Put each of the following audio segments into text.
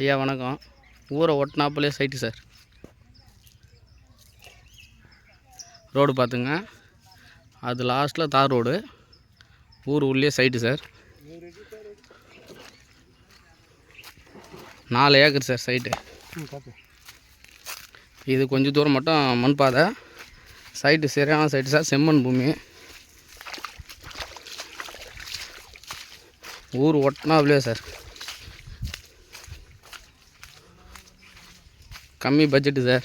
ஐயா வணக்கம். ஊரை ஒட்டினாப்புலே சைட்டு சார் ரோடு பார்த்துங்க. அது லாஸ்ட்டில் தார் ரோடு. ஊர் உள்ளே சைட்டு சார் நாலு ஏக்கர் சார் சைட்டு இது கொஞ்சம் தூரம் மட்டும் மண் பாதை. சைட்டு சரியான சைட்டு சார் செம்மண் பூமி. ஊர் ஒட்டினாப்புலே சார் கம்மி பட்ஜெட்டு சார்.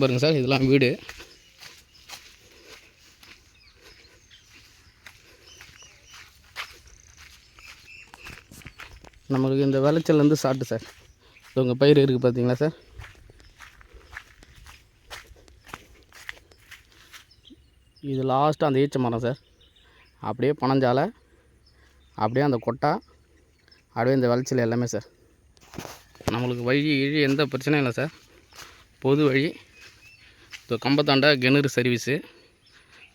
பாருங்க சார் இதெல்லாம் வீடு. நம்மளுக்கு இந்த விளைச்சல்லேருந்து சாப்பிட்டு சார். இது உங்கள் பயிர் இருக்குது பார்த்தீங்களா சார்? இது லாஸ்ட்டு அந்த ஈச்ச மரம் சார். அப்படியே பனஞ்சாலை அப்படியே அந்த கொட்டா அப்படியே இந்த விளைச்சல் எல்லாமே சார். நம்மளுக்கு வழி இழி எந்த பிரச்சனையும் இல்லை சார். பொது வழி. இப்போ கம்பத்தாண்ட கிணறு சர்வீஸு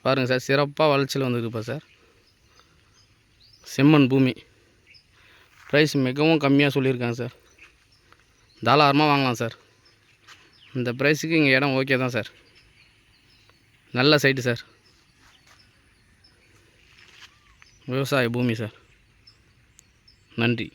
பாருங்கள் சார் சிறப்பாக வளர்ச்சியில் வந்துருக்குப்பா சார். செம்மண் பூமி. ப்ரைஸ் மிகவும் கம்மியாக சொல்லியிருக்காங்க சார். தாராளமாக வாங்கலாம் சார். இந்த ப்ரைஸுக்கு இங்கே இடம் ஓகே தான் சார். நல்ல சைட்டு சார். விவசாய பூமி சார். நன்றி.